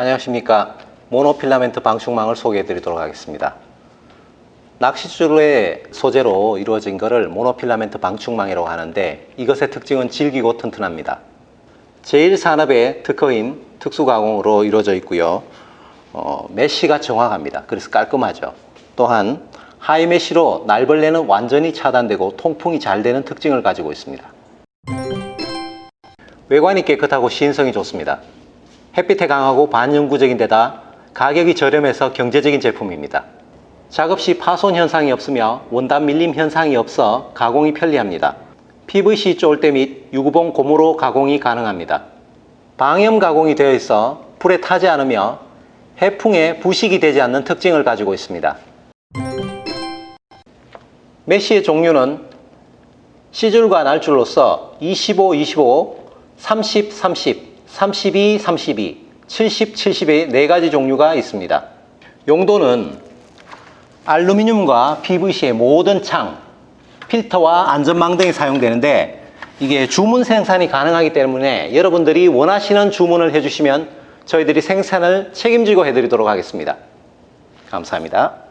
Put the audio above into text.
안녕하십니까. 모노필라멘트 방충망을 소개해 드리도록 하겠습니다. 낚싯줄의 소재로 이루어진 것을 모노필라멘트 방충망이라고 하는데 이것의 특징은 질기고 튼튼합니다. 제1산업의 특허인 특수가공으로 이루어져 있고요. 어, 메쉬가 정확합니다. 그래서 깔끔하죠. 또한 하이 메쉬로 날벌레는 완전히 차단되고 통풍이 잘 되는 특징을 가지고 있습니다. 외관이 깨끗하고 시인성이 좋습니다. 햇빛에 강하고 반영구적인 데다 가격이 저렴해서 경제적인 제품입니다. 작업 시 파손 현상이 없으며 원단 밀림 현상이 없어 가공이 편리합니다. PVC 쫄대 및 유구봉 고무로 가공이 가능합니다. 방염 가공이 되어 있어 불에 타지 않으며 해풍에 부식이 되지 않는 특징을 가지고 있습니다. 메쉬의 종류는 C줄과 날줄로서 25, 25, 30, 30, 32, 32, 70, 70의 네 가지 종류가 있습니다. 용도는 알루미늄과 PVC의 모든 창, 필터와 안전망 등이 사용되는데 이게 주문 생산이 가능하기 때문에 여러분들이 원하시는 주문을 해주시면 저희들이 생산을 책임지고 해드리도록 하겠습니다. 감사합니다.